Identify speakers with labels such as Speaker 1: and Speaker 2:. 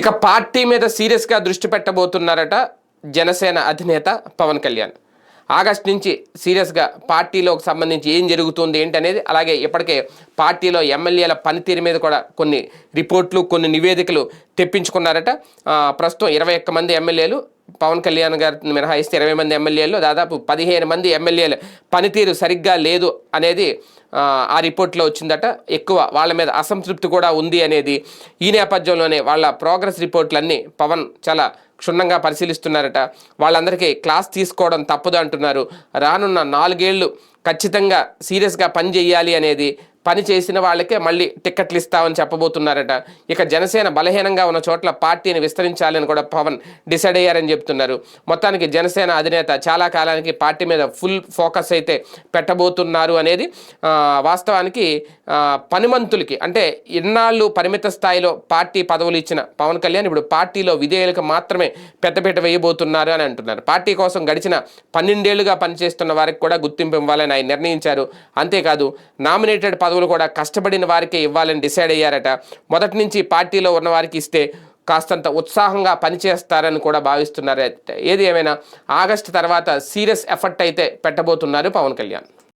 Speaker 1: ఇక పార్టీ మీద సీరియస్గా దృష్టి పెట్టబోతున్నారట జనసేన అధినేత పవన్ కళ్యాణ్. ఆగస్ట్ నుంచి సీరియస్గా పార్టీలోకి సంబంధించి ఏం జరుగుతుంది ఏంటనేది అలాగే ఇప్పటికే పార్టీలో ఎమ్మెల్యేల పనితీరు మీద కూడా కొన్ని రిపోర్ట్లు కొన్ని నివేదికలు తెప్పించుకున్నారట. ప్రస్తుతం ఇరవై ఒక్క మంది ఎమ్మెల్యేలు పవన్ కళ్యాణ్ గారిని మినహాయిస్తే ఇరవై మంది ఎమ్మెల్యేలు దాదాపు పదిహేను మంది ఎమ్మెల్యేలు. పనితీరు సరిగ్గా లేదు అనేది ఆ, రిపోర్ట్లో వచ్చిందట. ఎక్కువ వాళ్ళ మీద అసంతృప్తి కూడా ఉంది అనేది ఈ నేపథ్యంలోనే వాళ్ళ ప్రోగ్రెస్ రిపోర్ట్లన్నీ పవన్ చాలా క్షుణ్ణంగా పరిశీలిస్తున్నారట. వాళ్ళందరికీ క్లాస్ తీసుకోవడం తప్పదు అంటున్నారు రానున్న నాలుగేళ్ళు ఖచ్చితంగా సీరియస్గా పని చేయాలి అనేది పని చేసిన వాళ్ళకే మళ్ళీ టిక్కెట్లు ఇస్తామని చెప్పబోతున్నారట. ఇక జనసేన బలహీనంగా ఉన్న చోట్ల పార్టీని విస్తరించాలని కూడా పవన్ డిసైడ్ అయ్యారని చెప్తున్నారు. మొత్తానికి జనసేన అధినేత చాలా కాలానికి పార్టీ మీద ఫుల్ ఫోకస్ అయితే పెట్టబోతున్నారు అనేది వాస్తవానికి పనిమంతులకి అంటే ఇన్నాళ్ళు పరిమిత స్థాయిలో పార్టీ పదవులు ఇచ్చిన పవన్ కళ్యాణ్ ఇప్పుడు పార్టీలో విధేయులకు మాత్రమే పెద్దపీట వేయబోతున్నారు అని అంటున్నారు. పార్టీ కోసం గడిచిన పన్నెండేళ్ళుగా పనిచేస్తున్న వారికి కూడా గుర్తింపు ఇవ్వాలని ఆయన నిర్ణయించారు. అంతేకాదు నామినేటెడ్ పదవులు కూడా కష్టపడిన వారికే ఇవ్వాలని డిసైడ్ అయ్యారట. మొదటి నుంచి పార్టీలో ఉన్న వారికి ఇస్తే కాస్తంత ఉత్సాహంగా పనిచేస్తారని కూడా భావిస్తున్నారు ఏది ఏమైనా ఆగస్టు తర్వాత సీరియస్ ఎఫర్ట్ అయితే పెట్టబోతున్నారు పవన్ కళ్యాణ్.